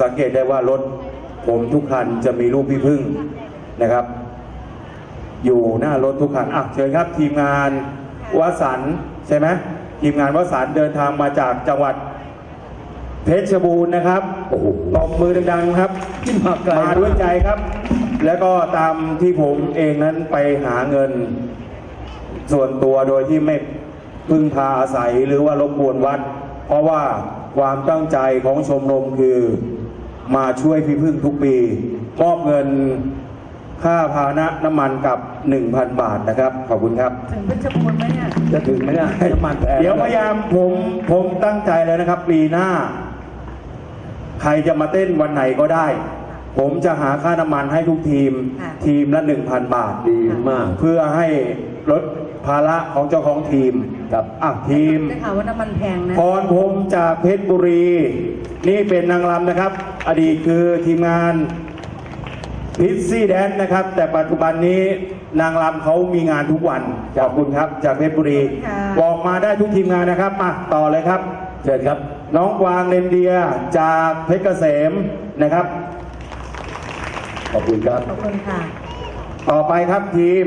สังเกตได้ว่ารถผมทุกคันจะมีรูปพี่พึ่งนะครับ อยู่หน้ารถทุกคันอะเชิญครับทีมงานวสันต์ใช่ไหมทีมงานวสันต์เดินทางมาจากจังหวัด เพชรบูรณ์นะครับโอ้โหตบมือดังๆครับมาไกลมาด้วยใจครับ แล้วก็ตามที่ผมเองนั้นไปหาเงิน ส่วนตัวโดยที่ไม่พึ่งพาอาศัยหรือว่ารบกวนวัด เพราะว่าความตั้งใจของชมรมคือ มาช่วยพี่พึ่งทุกปีมอบเงินค่าพาหนะน้ำมันกับ 1,000 บาทนะครับ ขอบคุณครับ ถึงเพชรบูรณ์ไหมเนี่ยจะถึงไหมเนี่ยน้ำมันแพงเดี๋ยวพยายามผมผมตั้งใจเลยนะครับ ปีหน้า ใครจะมาเต้นวันไหนก็ได้ ผมจะหาค่าน้ำมันให้ทุกทีมค่ะทีมละ 1,000 บาท ดีมาก เพื่อให้ลด ภาระของเจ้าของทีมครับอะทีมได้ข่าวว่าน้ำมันแพงนะพรพรหมจากเพชรบุรี นี่เป็นนางรำนะครับ อดีตคือทีมงานพิซซี่แดนนะครับ แต่ปัจจุบันนี้นางรำเขามีงานทุกวันขอบคุณครับจากเพชรบุรีค่ะบอกมาได้ทุกทีมงานนะครับมาต่อเลยครับเชิญครับ น้องกวางเลนเดียจากเพชรเกษมนะครับ ขอบคุณครับ ขอบคุณค่ะ ต่อไปครับทีม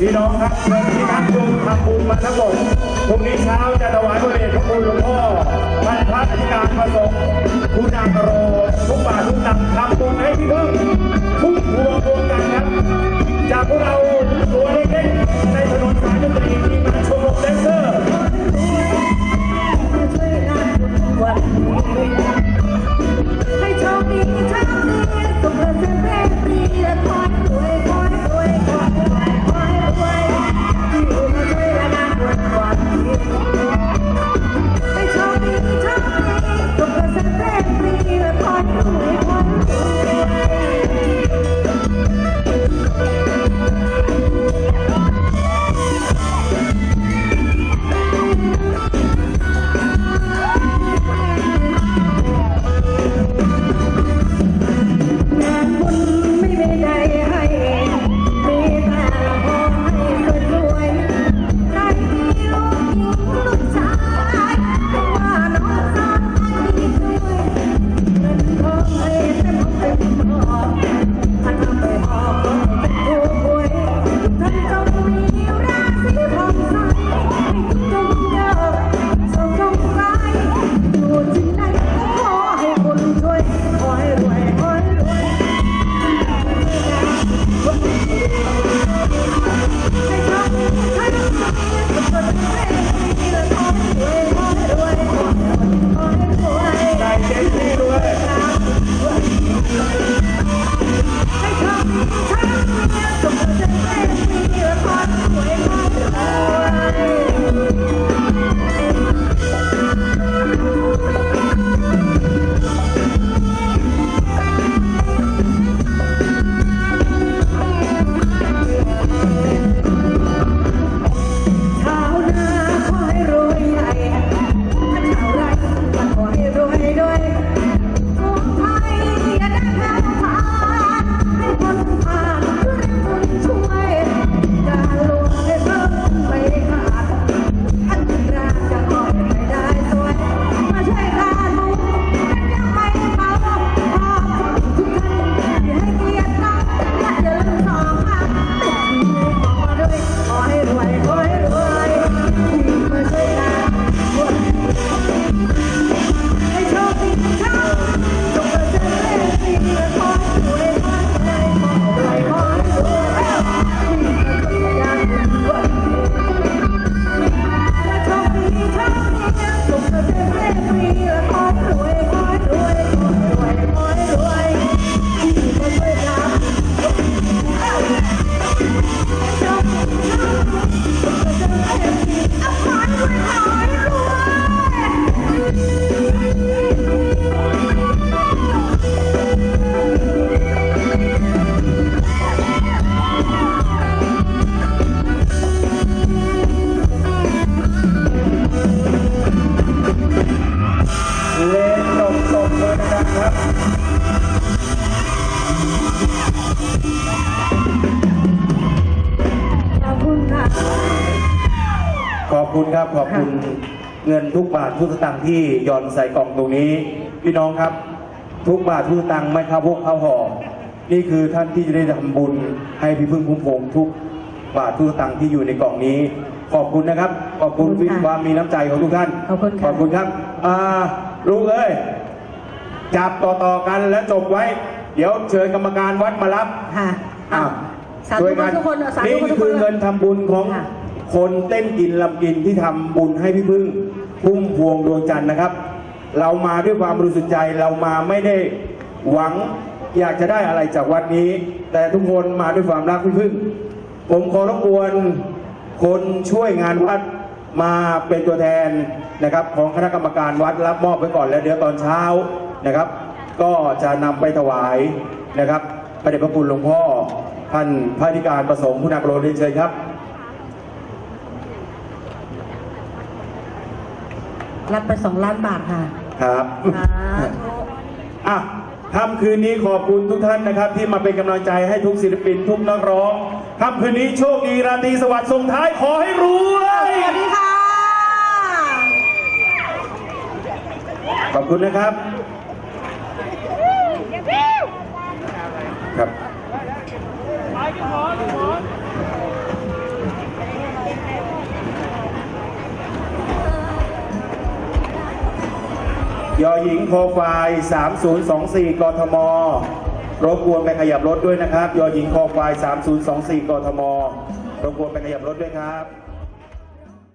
พี่น้องครับเชิญที่นั่งดูทำบุญมาทั้งหมดพรุ่งนี้เช้าจะถวายพระเดชพระคุณหลวงพ่อท่านพระอธิการประสงค์คุณากโรทุกบาททุกตังทำบุญให้พี่เพิ่งทุกพวงพวงกันครับ จากพวกเราตัว คุณครับขอบคุณเงินทุกบาททุกสตางค์ที่หย่อนใส่กล่องตรงนี้ พี่น้องครับ ทุกบาททุกสตางค์ไม่เข้าพวกเข้าห่อนี่คือท่านที่จะได้ทำบุญให้พี่พึ่งพุ่มพวงทุกบาททุกสตางค์ที่อยู่ในกล่องนี้ ขอบคุณนะครับ ขอบคุณขอบคุณค่ะความมีน้ำใจของทุกท่าน ขอบคุณค่ะขอบคุณครับอ่าลุงเอ้ยจับต่อๆกันและจบไว้ เดี๋ยวเชิญกรรมการวัดมารับค่ะอ้าวสาธุช่วยกันทุกคนสาธุนี่ทุกคือคนเงินทำบุญของ คนเต้นกินลำกินที่ทำบุญให้พี่พึ่งพุ่มพวงดวงจันทร์นะครับ เรามาด้วยความบริสุทธิ์ใจเรามาไม่ได้หวังอยากจะได้อะไรจากวัดนี้ แต่ทุกคนมาด้วยความรักพี่พึ่ง ผมขอรบกวนคนช่วยงานวัดมาเป็นตัวแทนนะครับ ของคณะกรรมการวัดรับมอบไว้ก่อนแล้วเดี๋ยวตอนเช้านะครับ ก็จะนำไปถวายนะครับพระเดชพระคุณหลวงพ่อท่านพระธิการประสงค์คุณากรเรียนเชิญครับ รับไปสองล้านบาทค่ะ ครับสาธุ อะค่ำคืนนี้ขอบคุณทุกท่านนะครับ ที่มาเป็นกำลังใจให้ทุกศิลปินทุกนักร้องค่ำคืนนี้โชคดีราตรีสวัสดิ์ส่งท้ายขอให้รวย สวัสดีค่ะ ขอบคุณนะครับ ครับ ยอหญิงโคไฟ3024 กทม รบกวนไปขยับรถด้วยนะครับ ยอหญิงโคไฟ3024 กทม รบกวนไปขยับรถด้วยครับ